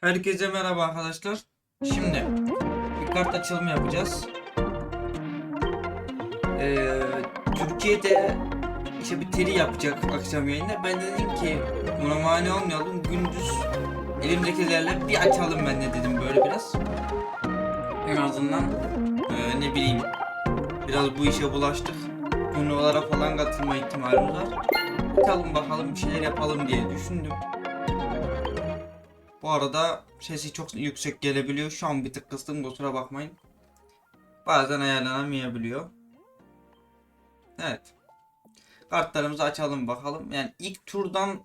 Herkese merhaba arkadaşlar. Şimdi bir kart açılımı yapacağız. Ee, Türkiye'de işte bir teri yapacak akşam yayında. Ben de dedim ki buna mani olmayalım. Gündüz elimdekilerle bir açalım ben de dedim böyle biraz. En azından ee, ne bileyim biraz bu işe bulaştık. Turnuvalara falan katılma ihtimalimiz var. Bakalım bakalım bir şeyler yapalım diye düşündüm. Bu arada sesi çok yüksek gelebiliyor. Şu an bir tık kıstım kusura bakmayın. Bazen ayarlanamayabiliyor. Evet. Kartlarımızı açalım bakalım. Yani ilk turdan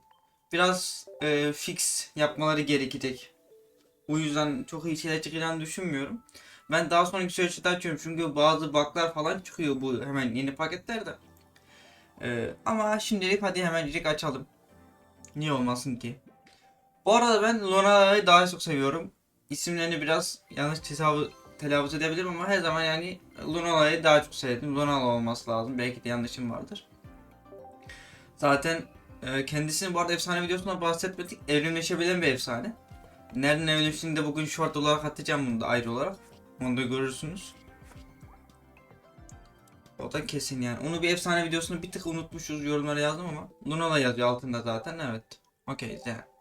biraz e, fix yapmaları gerekecek. O yüzden çok iyi şeyler çıkacağını düşünmüyorum. Ben daha sonraki süreçte açıyorum çünkü bazı bug'lar falan çıkıyor bu hemen yeni paketlerde. E, ama şimdilik hadi hemen direkt açalım. Niye olmasın ki? Bu arada ben Luna'yı daha çok seviyorum. İsimlerini biraz yanlış telaffuz, telaffuz edebilirim ama her zaman yani Luna'yı daha çok sevdim. Luna'lı olması lazım. Belki de yanlışım vardır. Zaten e, kendisini bu arada efsane videosunda bahsetmedik. Evrimleşebilen bir efsane. Nereden evrimleştiğini de bugün short olarak atacağım bunu da ayrı olarak. Onu da görürsünüz. O da kesin yani. Onu bir efsane videosunu bir tık unutmuşuz yorumlara yazdım ama Luna'la yazıyor altında zaten evet. Okey güzel.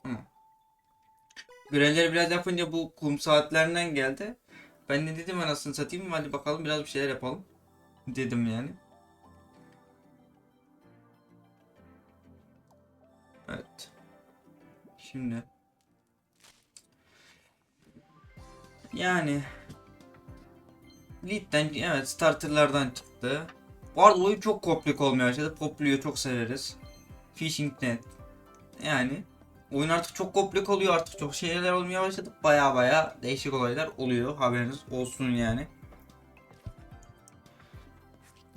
Görevleri biraz yapınca bu kum saatlerinden geldi. Ben de dedim anasını satayım hadi bakalım biraz bir şeyler yapalım. Dedim yani. Evet. Şimdi. Yani. Lead'den evet starterlardan çıktı. Bu arada oyun çok komplik olmaya başladı. Poplu'yu çok severiz. Fishing Net. Yani oyun artık çok komplik oluyor artık çok şeyler olmaya başladı. Baya baya değişik olaylar oluyor haberiniz olsun yani.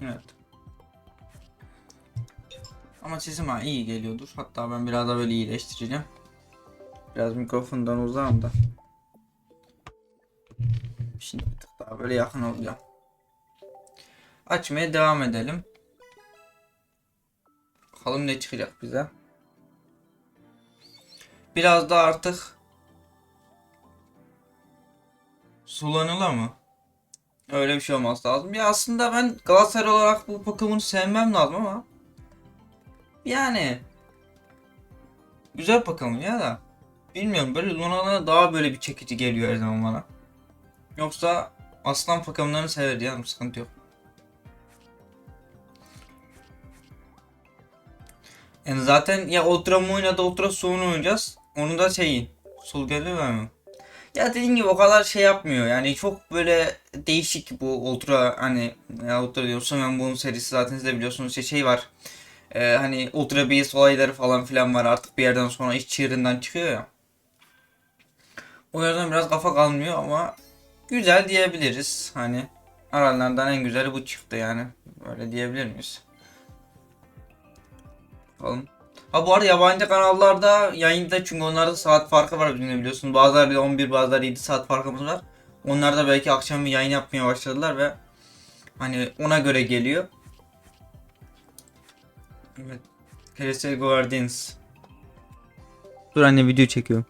Evet. Ama sesim ha iyi geliyordur. Hatta ben biraz da böyle iyileştireceğim. Biraz mikrofondan uzağım da. Şimdi bir tık daha böyle yakın olacağım. Açmaya devam edelim. Bakalım ne çıkacak bize. Biraz da artık Sulanıla mı? Öyle bir şey olması lazım. Ya aslında ben Galatasaray olarak bu Pokemon'u sevmem lazım ama yani güzel Pokemon ya da bilmiyorum böyle Luna'na daha böyle bir çekici geliyor her zaman bana. Yoksa aslan Pokemon'larını sever ya sıkıntı yok. Yani zaten ya Ultra Moon ya da Ultra Soğun oynayacağız. Onu da şeyi. Sol geliyor mu? Ya dediğim gibi o kadar şey yapmıyor. Yani çok böyle değişik bu Ultra hani ya Ultra diyorsun ben bunun serisi zaten siz de biliyorsunuz şey, şey var. Ee, hani Ultra Beast olayları falan filan var artık bir yerden sonra iş çığırından çıkıyor ya. O yüzden biraz kafa kalmıyor ama güzel diyebiliriz. Hani aralarından en güzeli bu çıktı yani. Öyle diyebilir miyiz? Bakalım. Ha bu arada yabancı kanallarda yayında çünkü onlarda saat farkı var bizimle biliyorsun. Bazıları bir 11 bazıları 7 saat farkımız var. Onlar da belki akşam bir yayın yapmaya başladılar ve hani ona göre geliyor. Evet. KS Guardians. Dur anne video çekiyorum.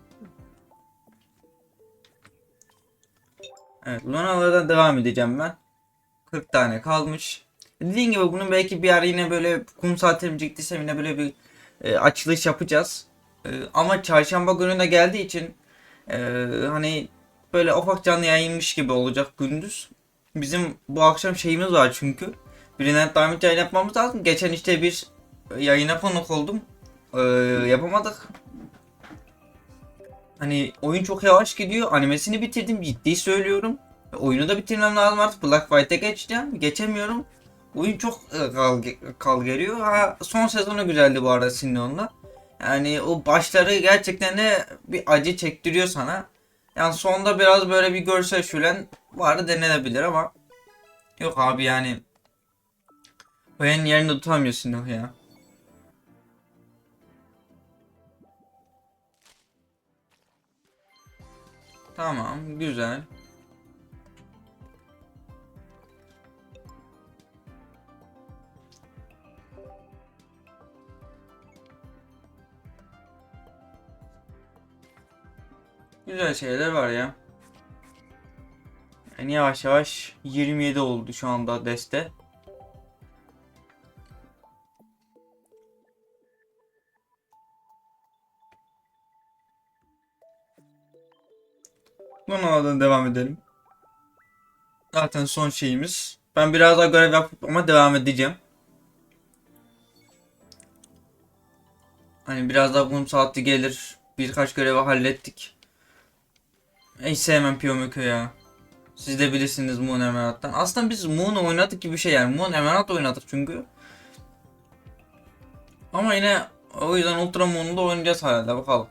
Evet Luna'lardan devam edeceğim ben. 40 tane kalmış. Dediğim gibi bunun belki bir ara yine böyle kum saatlerim ciddiyse yine böyle bir e, açılış yapacağız. E, ama çarşamba günü de geldiği için e, hani böyle ufak canlı yayınmış gibi olacak gündüz. Bizim bu akşam şeyimiz var çünkü. Brilliant Diamond yayın yapmamız lazım. Geçen işte bir yayına konuk oldum. E, yapamadık. Hani oyun çok yavaş gidiyor. Animesini bitirdim. Ciddi söylüyorum. Oyunu da bitirmem lazım artık. Black White'e geçeceğim. Geçemiyorum. Oyun çok e, kal geliyor. Ha, son sezonu güzeldi bu arada Sinnon'la. Yani o başları gerçekten de bir acı çektiriyor sana. Yani sonda biraz böyle bir görsel şölen var denenebilir ama yok abi yani ben yerinde tutamıyor Sinnon ya. Tamam güzel. Güzel şeyler var ya. Yani yavaş yavaş 27 oldu şu anda deste. Bunlardan devam edelim. Zaten son şeyimiz. Ben biraz daha görev yapıp ama devam edeceğim. Hani biraz daha bunun saati gelir. Birkaç görevi hallettik. Hiç sevmem Piyomiko ya. Siz de bilirsiniz Moon Emerald'dan. Aslında biz Moon oynadık gibi bir şey yani. Moon Emerald oynadık çünkü. Ama yine o yüzden Ultra Moon'u da oynayacağız herhalde bakalım.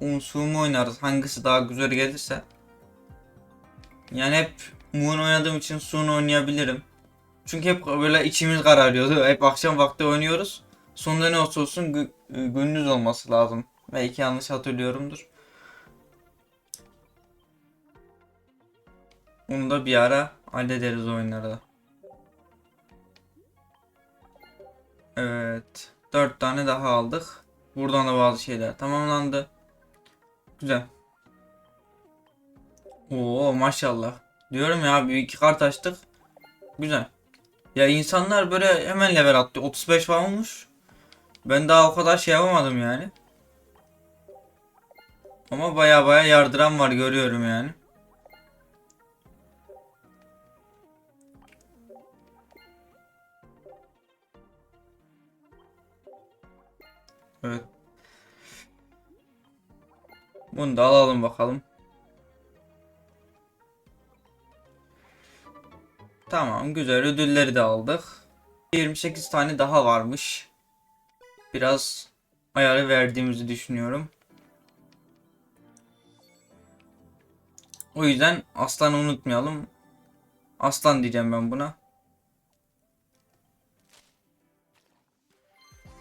Unsu mu oynarız hangisi daha güzel gelirse. Yani hep Moon oynadığım için Sun oynayabilirim. Çünkü hep böyle içimiz kararıyordu. Hep akşam vakti oynuyoruz. Sonunda ne olsa olsun gü- gündüz olması lazım. Belki yanlış hatırlıyorumdur. Onu da bir ara hallederiz oyunlarda. Evet. 4 tane daha aldık. Buradan da bazı şeyler tamamlandı. Güzel. Oo maşallah. Diyorum ya bir iki kart açtık. Güzel. Ya insanlar böyle hemen level attı. 35 falan olmuş. Ben daha o kadar şey yapamadım yani. Ama baya baya yardıran var görüyorum yani. Evet. Bunu da alalım bakalım. Tamam güzel ödülleri de aldık. 28 tane daha varmış. Biraz ayarı verdiğimizi düşünüyorum. O yüzden aslanı unutmayalım. Aslan diyeceğim ben buna.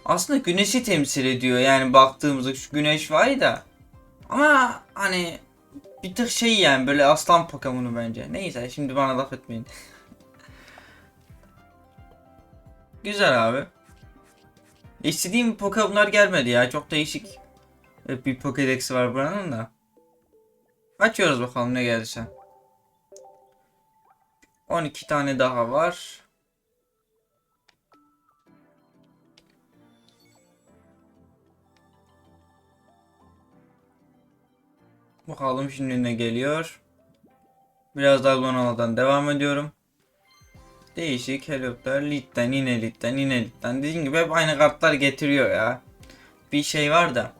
Aslında güneşi temsil ediyor yani baktığımızda şu güneş var ya da. Ama hani bir tık şey yani böyle aslan Pokemon'u bence. Neyse şimdi bana laf etmeyin. Güzel abi. İstediğim Pokemon'lar gelmedi ya. Çok değişik bir Pokédex'i var buranın da. Açıyoruz bakalım ne gelirse. 12 tane daha var. Bakalım şimdi ne geliyor. Biraz daha Lunala'dan devam ediyorum. Değişik helikopter Lid'den yine Lid'den yine Lid'den. Dediğim gibi hep aynı kartlar getiriyor ya. Bir şey var da.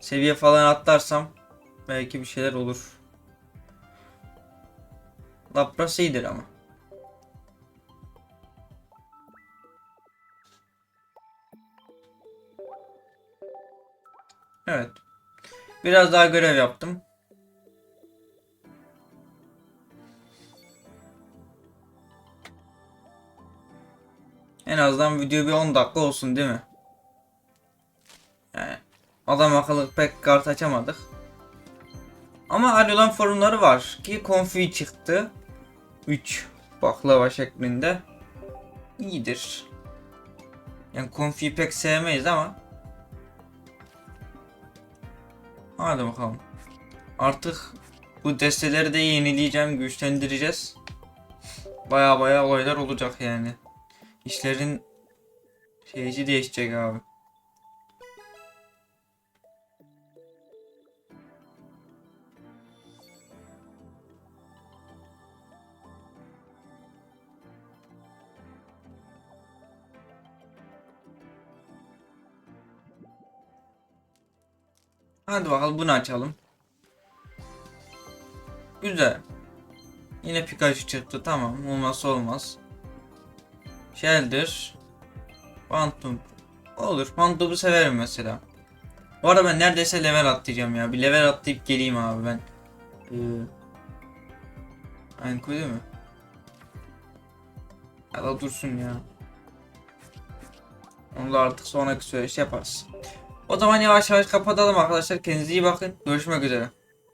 Seviye falan atlarsam belki bir şeyler olur. Lapras iyidir ama. Evet. Biraz daha görev yaptım. En azından video bir 10 dakika olsun değil mi? Yani adam akıllı pek kart açamadık. Ama Alolan forumları var ki konfi çıktı. 3 baklava şeklinde. İyidir. Yani konfi pek sevmeyiz ama. Hadi bakalım. Artık bu desteleri de yenileyeceğim, güçlendireceğiz. Baya baya olaylar olacak yani. İşlerin şeyci değişecek abi. Hadi bakalım bunu açalım. Güzel. Yine Pikachu çıktı tamam olmazsa olmaz. Shelder. Phantom. Olur. Phantom'u severim mesela. Bu arada ben neredeyse level atlayacağım ya. Bir level atlayıp geleyim abi ben. Ee, Anko değil mi? Ya da dursun ya. Onu da artık sonraki süreçte yaparız. O zaman yavaş yavaş kapatalım arkadaşlar. Kendinize iyi bakın. Görüşmek üzere.